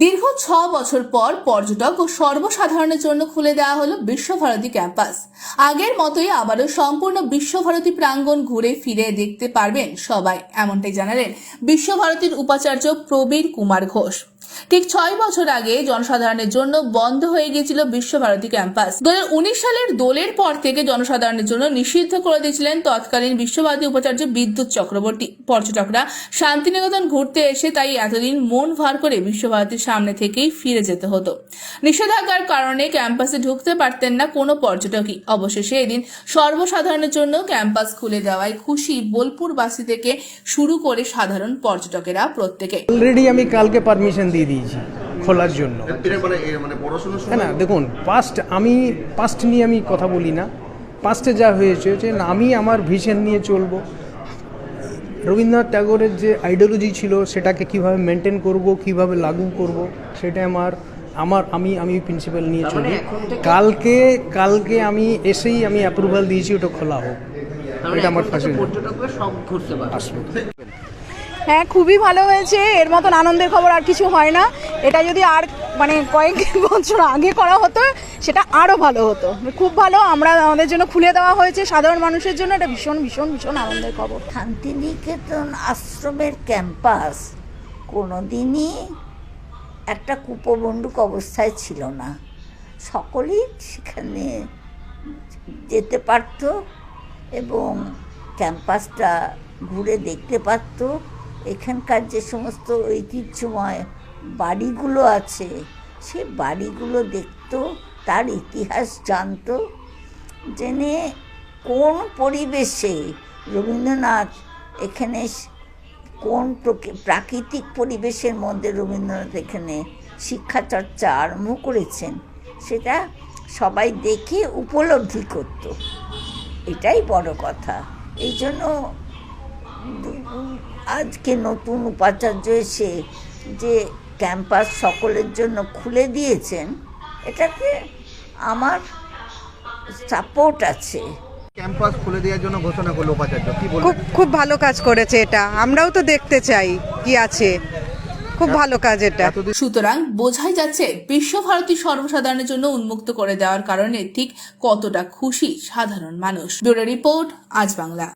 দীর্ঘ ছ বছর পর পর্যটক ও সর্বসাধারণের জন্য খুলে দেওয়া হলো বিশ্বভারতী ক্যাম্পাস। আগের মতোই আবারও সম্পূর্ণ বিশ্বভারতী প্রাঙ্গণ ঘুরে ফিরে দেখতে পারবেন সবাই, এমনটাই জানালেন বিশ্বভারতীর উপাচার্য প্রবীর কুমার ঘোষ। ঠিক ছয় বছর আগে জনসাধারণের জন্য বন্ধ হয়ে গিয়েছিল বিশ্বভারতী ক্যাম্পাস। দু উনিশ সালের দোলের পর থেকে জনসাধারণের জন্য নিষিদ্ধ করে দিয়েছিলেন তৎকালীন বিশ্বভারতী উপাচার্য বিদ্যুৎ চক্রবর্তী। পর্যটকরা শান্তিনিকেতন ঘুরতে এসে তাই এতদিন মন ভার করে বিশ্বভারতীর সামনে থেকেই ফিরে যেতে হতো। নিষেধাজ্ঞার কারণে ক্যাম্পাসে ঢুকতে পারতেন না কোনো পর্যটকই। অবশেষে এদিন সর্বসাধারণের জন্য ক্যাম্পাস খুলে দেওয়ায় খুশি বোলপুরবাসী থেকে শুরু করে সাধারণ পর্যটকেরা প্রত্যেকে। অলরেডি আমি কালকে পারমিশন দিয়ে দিয়েছি খোলার জন্য। মানে মানে পড়াশোনার হ্যাঁ না দেখুন পাস্ট আমি পাস্ট নিয়ে আমি কথা বলি না। পাস্টে যা হয়েছে যে না, আমি আমার ভিশন নিয়ে চলবো। রবীন্দ্রনাথ ট্যাগোরের যে আইডিওলজি ছিল সেটাকে কীভাবে মেনটেন করব কীভাবে লাগু করব সেটা আমার আমার আমি আমি প্রিন্সিপাল নিয়ে চলি। কালকে কালকে আমি এসেই আমি অ্যাপ্রুভাল দিয়েছি ওটা খোলা হোক। এটা আমার ফার্স্ট সব ঘুরতে আসবে। হ্যাঁ খুবই ভালো হয়েছে। এর মতন আনন্দের খবর আর কিছু হয় না। এটা যদি আর মানে কয়েক বছর আগে করা হতো, সেটা আরও ভালো হতো। খুব ভালো, আমরা আমাদের জন্য খুলে দেওয়া হয়েছে, সাধারণ মানুষের জন্য, এটা ভীষণ ভীষণ ভীষণ আনন্দের খবর। শান্তিনিকেতন আশ্রমের ক্যাম্পাস কোনোদিনই একটা কুপবন্দুক অবস্থায় ছিল না। সকলেই সেখানে যেতে পারত এবং ক্যাম্পাসটা ঘুরে দেখতে পারত। এখানকার যে সমস্ত ঐতিহ্যময় বাড়িগুলো আছে, সে বাড়িগুলো দেখতো, তার ইতিহাস জানতো। জেনে কোন পরিবেশে রবীন্দ্রনাথ এখানে কোন প্রকি- প্রাকৃতিক পরিবেশের মধ্যে রবীন্দ্রনাথ এখানে শিক্ষা চর্চা আরম্ভ করেছেন, সেটা সবাই দেখে উপলব্ধি করত। এটাই বড় কথা। এই জন্য আজকে নতুন উপাচার্য এসে যে ক্যাম্পাস সকলের জন্য খুলে দিয়েছেন এটাতে আমার সাপোর্ট আছে। ক্যাম্পাস খুলে দেওয়ার জন্য ঘোষণা করল উপাচার্য কি বলবেন? খুব খুব ভালো কাজ করেছে এটা আমরাও তো দেখতে চাই কি আছে। খুব ভালো কাজ এটা। সুতরাং বোঝাই যাচ্ছে বিশ্বভারতী সর্বসাধারণের জন্য উন্মুক্ত করে দেওয়ার কারণে ঠিক কতটা খুশি সাধারণ মানুষ। ব্যুরো রিপোর্ট আজ বাংলা।